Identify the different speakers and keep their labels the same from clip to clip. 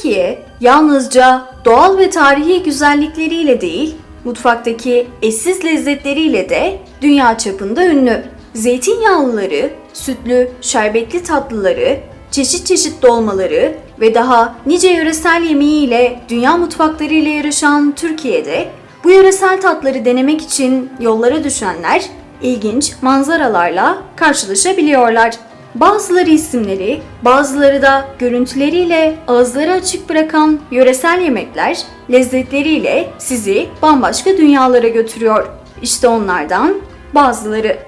Speaker 1: Türkiye yalnızca doğal ve tarihi güzellikleriyle değil, mutfaktaki eşsiz lezzetleriyle de dünya çapında ünlü. Zeytinyağlıları, sütlü, şerbetli tatlıları, çeşit çeşit dolmaları ve daha nice yöresel yemeğiyle dünya mutfakları ile yarışan Türkiye'de bu yöresel tatları denemek için yollara düşenler ilginç manzaralarla karşılaşabiliyorlar. Bazıları isimleri, bazıları da görüntüleriyle ağızları açık bırakan yöresel yemekler lezzetleriyle sizi bambaşka dünyalara götürüyor. İşte onlardan bazıları.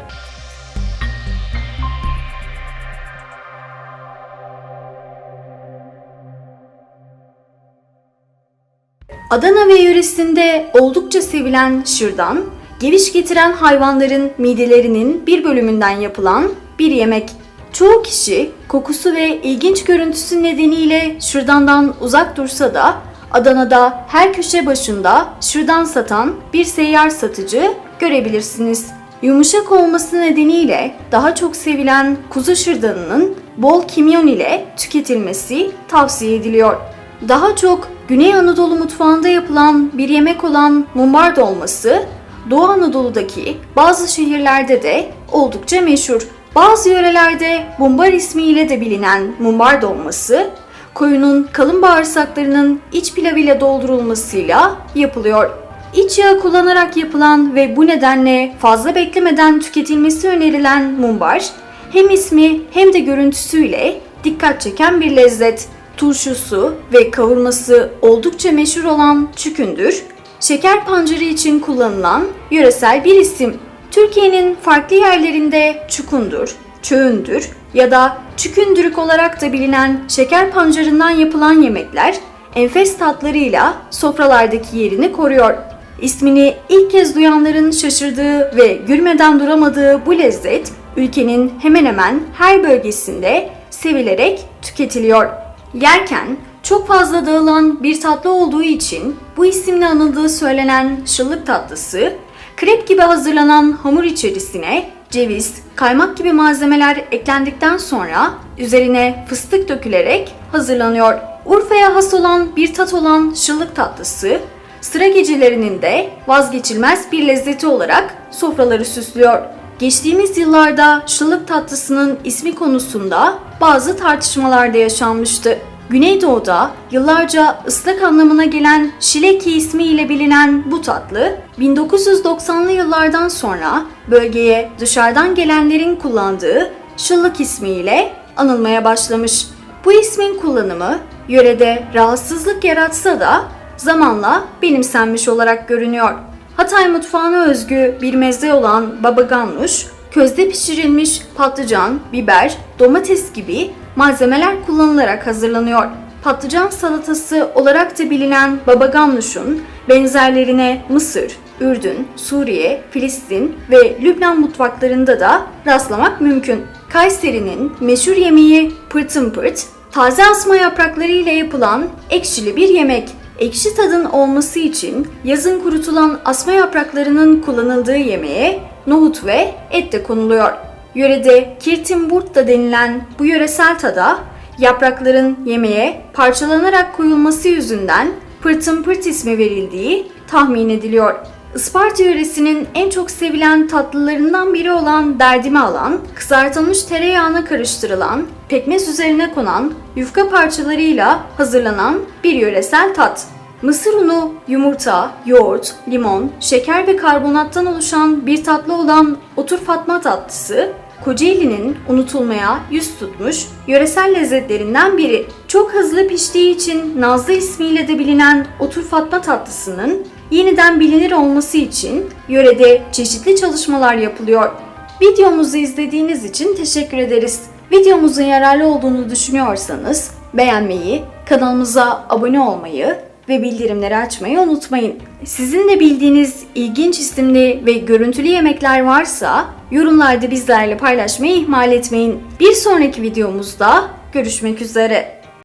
Speaker 1: Adana ve yöresinde oldukça sevilen şırdan, geviş getiren hayvanların midelerinin bir bölümünden yapılan bir yemek. Çoğu kişi kokusu ve ilginç görüntüsü nedeniyle şırdandan uzak dursa da Adana'da her köşe başında şırdan satan bir seyyar satıcı görebilirsiniz. Yumuşak olması nedeniyle daha çok sevilen kuzu şırdanının bol kimyon ile tüketilmesi tavsiye ediliyor. Daha çok Güney Anadolu mutfağında yapılan bir yemek olan mumbar dolması, Doğu Anadolu'daki bazı şehirlerde de oldukça meşhur. Bazı yörelerde mumbar ismiyle de bilinen mumbar dolması, koyunun kalın bağırsaklarının iç pilavıyla doldurulmasıyla yapılıyor. İç yağı kullanarak yapılan ve bu nedenle fazla beklemeden tüketilmesi önerilen mumbar, hem ismi hem de görüntüsüyle dikkat çeken bir lezzet. Turşusu ve kavurması oldukça meşhur olan çükündür, şeker pancarı için kullanılan yöresel bir isim. Türkiye'nin farklı yerlerinde çukundur, çöğündür ya da çükündürük olarak da bilinen şeker pancarından yapılan yemekler enfes tatlarıyla sofralardaki yerini koruyor. İsmini ilk kez duyanların şaşırdığı ve gülmeden duramadığı bu lezzet ülkenin hemen hemen her bölgesinde sevilerek tüketiliyor. Yerken çok fazla dağılan bir tatlı olduğu için bu isimle anıldığı söylenen şıllık tatlısı, krep gibi hazırlanan hamur içerisine ceviz, kaymak gibi malzemeler eklendikten sonra üzerine fıstık dökülerek hazırlanıyor. Urfa'ya has olan bir tat olan şıllık tatlısı, sıra gecelerinin de vazgeçilmez bir lezzeti olarak sofraları süslüyor. Geçtiğimiz yıllarda şıllık tatlısının ismi konusunda bazı tartışmalar da yaşanmıştı. Güneydoğu'da yıllarca ıslak anlamına gelen şileki ismiyle bilinen bu tatlı, 1990'lı yıllardan sonra bölgeye dışarıdan gelenlerin kullandığı şıllık ismiyle anılmaya başlamış. Bu ismin kullanımı yörede rahatsızlık yaratsa da zamanla benimsenmiş olarak görünüyor. Hatay mutfağına özgü bir meze olan baba ganoush, közde pişirilmiş patlıcan, biber, domates gibi malzemeler kullanılarak hazırlanıyor. Patlıcan salatası olarak da bilinen baba ganoush'un benzerlerine Mısır, Ürdün, Suriye, Filistin ve Lübnan mutfaklarında da rastlamak mümkün. Kayseri'nin meşhur yemeği pırtın pırt, taze asma yaprakları ile yapılan ekşili bir yemek. Ekşi tadın olması için yazın kurutulan asma yapraklarının kullanıldığı yemeğe nohut ve et de konuluyor. Yörede kirtimburt da denilen bu yöresel tada yaprakların yemeğe parçalanarak koyulması yüzünden pırtın pırt ismi verildiği tahmin ediliyor. Isparta yöresinin en çok sevilen tatlılarından biri olan derdimi alan, kızartılmış tereyağına karıştırılan, pekmez üzerine konan yufka parçalarıyla hazırlanan bir yöresel tat. Mısır unu, yumurta, yoğurt, limon, şeker ve karbonattan oluşan bir tatlı olan otur fatma tatlısı, Kocaeli'nin unutulmaya yüz tutmuş yöresel lezzetlerinden biri. Çok hızlı piştiği için Nazlı ismiyle de bilinen otur fatma tatlısının yeniden bilinir olması için yörede çeşitli çalışmalar yapılıyor. Videomuzu izlediğiniz için teşekkür ederiz. Videomuzun yararlı olduğunu düşünüyorsanız beğenmeyi, kanalımıza abone olmayı ve bildirimleri açmayı unutmayın. Sizin de bildiğiniz ilginç isimli ve görüntülü yemekler varsa yorumlarda bizlerle paylaşmayı ihmal etmeyin. Bir sonraki videomuzda görüşmek üzere.